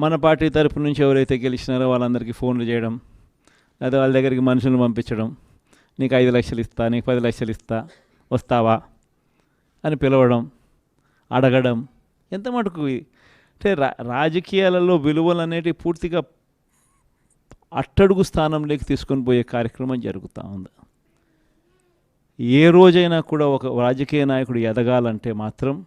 మన పార్టీ తరపు నుంచి ఎవరైతే గెలిచినారో వాళ్ళందరికీ ఫోన్లు చేయడం లేదా వాళ్ళ దగ్గరికి మనుషులను పంపించడం నీకు ఐదు లక్షలు ఇస్తా నీకు పది లక్షలు ఇస్తా వస్తావా అని పిలవడం అడగడం ఎంత మటుకు అంటే రా రాజకీయాలలో విలువలు అనేటివి పూర్తిగా అట్టడుగు స్థానంలోకి తీసుకొని పోయే కార్యక్రమం జరుగుతూ ఉంది. ఏ రోజైనా కూడా ఒక రాజకీయ నాయకుడు ఎదగాలంటే మాత్రం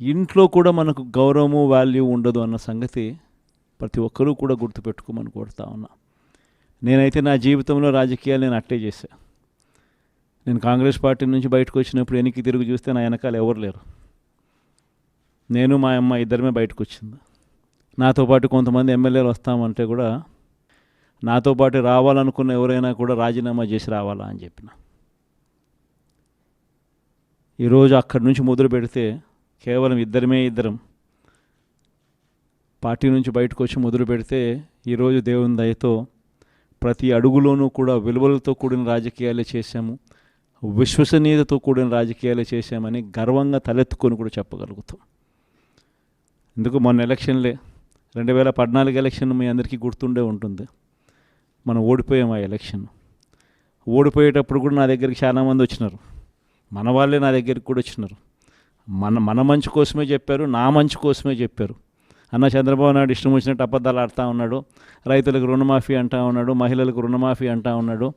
ఇంట్లో కూడా మనకు గౌరవము వాల్యూ ఉండదు అన్న సంగతి ప్రతి ఒక్కరూ కూడా గుర్తుపెట్టుకోమని కోరుతా ఉన్నా. నేనైతే నా జీవితంలో రాజకీయాలు నేను అట్టే చేశా. నేను కాంగ్రెస్ పార్టీ నుంచి బయటకు వచ్చినప్పుడు వెనక్కి తిరిగి చూస్తే నా వెనకాల ఎవరు లేరు. నేను మా అమ్మ ఇద్దరమే బయటకు వచ్చింది. నాతో పాటు కొంతమంది ఎమ్మెల్యేలు వస్తామంటే కూడా నాతో పాటు రావాలనుకున్న ఎవరైనా కూడా రాజీనామా చేసి రావాలా అని చెప్పిన. ఈరోజు అక్కడి నుంచి మొదలు పెడితే కేవలం ఇద్దరమే ఇద్దరం. పార్టీ నుంచి బయటకు వచ్చి మొదలు పెడితే ఈరోజు దేవుని దయతో ప్రతి అడుగులోనూ కూడా విలువలతో కూడిన రాజకీయాలే చేశాము. విశ్వసనీయతతో కూడిన రాజకీయాలే చేశామని గర్వంగా తలెత్తుకొని కూడా చెప్పగలుగుతాం. ఎందుకు? మొన్న ఎలక్షన్లే. రెండు వేల పద్నాలుగు ఎలక్షన్ మీ అందరికీ గుర్తుండే ఉంటుంది. మనం ఓడిపోయాం ఆ ఎలక్షన్. ఓడిపోయేటప్పుడు కూడా నా దగ్గరికి చాలామంది వచ్చినారు. మన వాళ్ళే నా దగ్గరికి కూడా వచ్చినారు. మన మన మంచి కోసమే చెప్పారు నా మంచి కోసమే చెప్పారు. అన్న చంద్రబాబు నాయుడు ఇష్టం వచ్చినట్టు అబద్ధాలు ఆడుతూ ఉన్నాడు రైతులకు రుణమాఫీ అంటా ఉన్నాడు మహిళలకు రుణమాఫీ అంటా ఉన్నాడు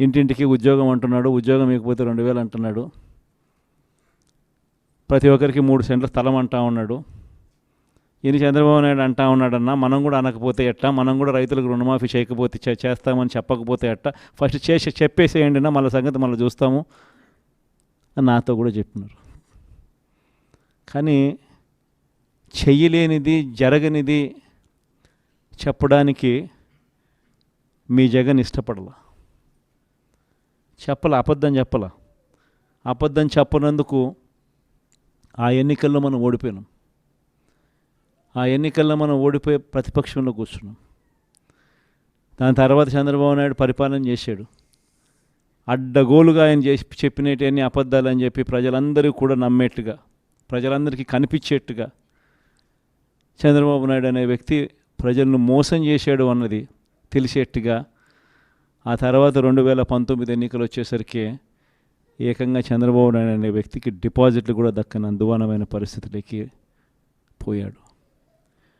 ఇంటింటికి ఉద్యోగం అంటున్నాడు ఉద్యోగం ఇకపోతే రెండు వేలు అంటున్నాడు ప్రతి ఒక్కరికి మూడు సెంట్ల స్థలం అంటా ఉన్నాడు. ఈయన చంద్రబాబు నాయుడు అంటా ఉన్నాడన్నా మనం కూడా అనకపోతే ఎట్టా మనం కూడా రైతులకు రుణమాఫీ చేయకపోతే చే- చేస్తామని చెప్పకపోతే ఎట్టా ఫస్ట్ చేసి చెప్పేసేయండినా మళ్ళీ సంగతి మళ్ళీ చూస్తాము. అని నాతో కూడా చెప్పినారు. కానీ చెయ్యలేనిది జరగనిది చెప్పడానికి మీ జగన్ ఇష్టపడల. చెప్పల అబద్ధం చెప్పల. అబద్ధం చెప్పనందుకు ఆ ఎన్నికల్లో మనం ఓడిపోయినాం. ఆ ఎన్నికల్లో మనం ఓడిపోయి ప్రతిపక్షంలో కూర్చున్నాం. దాని తర్వాత చంద్రబాబు నాయుడు పరిపాలన చేశాడు. అడ్డగోలుగా ఆయన చేసి చెప్పినటువంటి అబద్ధాలు అని చెప్పి ప్రజలందరూ కూడా నమ్మేట్టుగా ప్రజలందరికీ కనిపించేట్టుగా చంద్రబాబు నాయుడు అనే వ్యక్తి ప్రజలను మోసం చేశాడు అన్నది తెలిసేట్టుగా ఆ తర్వాత రెండు వేల పంతొమ్మిది ఎన్నికలు వచ్చేసరికి ఏకంగా చంద్రబాబు నాయుడు అనే వ్యక్తికి డిపాజిట్లు కూడా దక్కని అందువానమైన పరిస్థితులకి పోయాడు.